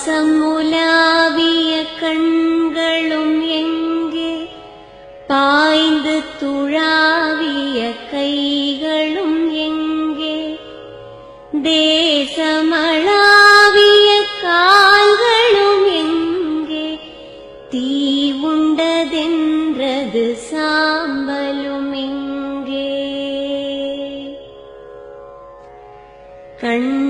பாசமுலாவிய கண்களும் எங்கே? பாய்ந்து துழாவிய கைகளும் எங்கே? தேசமளாவிய கால்களும் எங்கே? தீ உண்டதென்றது சாம்பலும் எங்கே? கண்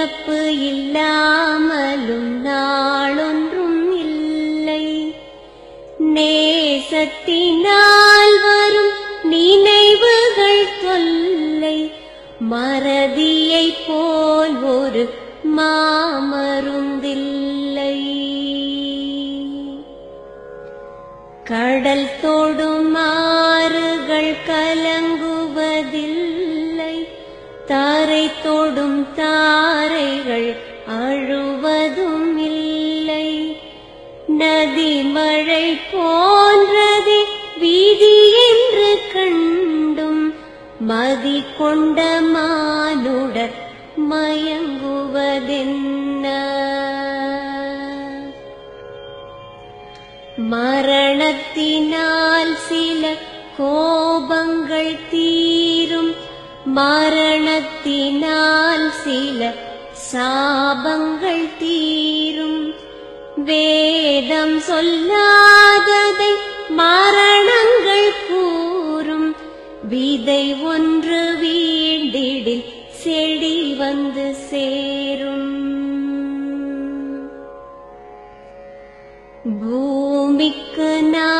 இறப்பு இல்லாமலும் நாளொன்றும் இல்லை. நேசத்தினால் வரும் நினைவுகள் தொல்லை மறதியை போல் ஒரு மாமருந்தில்லை. கடல் தோடும் ஆறுகள் கல தொடும் தாரைகள் அழுவதும் இல்லை. நதி மழை போன்றது வீதி என்று கண்டும் மதி கொண்ட மானுட மயங்குவதென்ன? மரணத்தினால் சில கோபங்கள் தீரும். மரணத்தினால் சில சாபங்கள் தீரும். வேதம் சொல்லாததை மரணங்கள் கூறும். விதை ஒன்று வீண்டிடில் செடி வந்து சேரும். பூமிக்கு நான்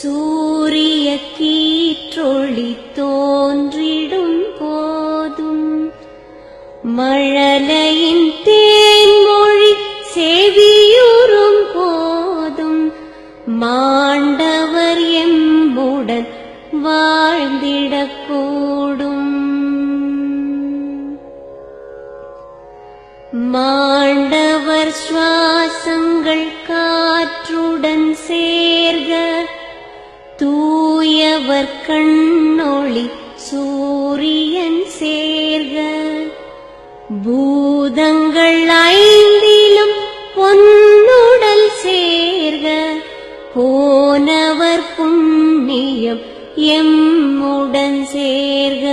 சூரிய கீற்றொளி தோன்றிடும் போதும். மழலையின் தேன்மொழி செவியுறும் போதும். மாண்டவர் எம்புடன் வாழ்ந்திடக்கூடும் பூதங்கள் ஐந்திலும் பொன்னுடல் சேர்க. போனவர் புண்ணியம் எம்முடன் சேர்க.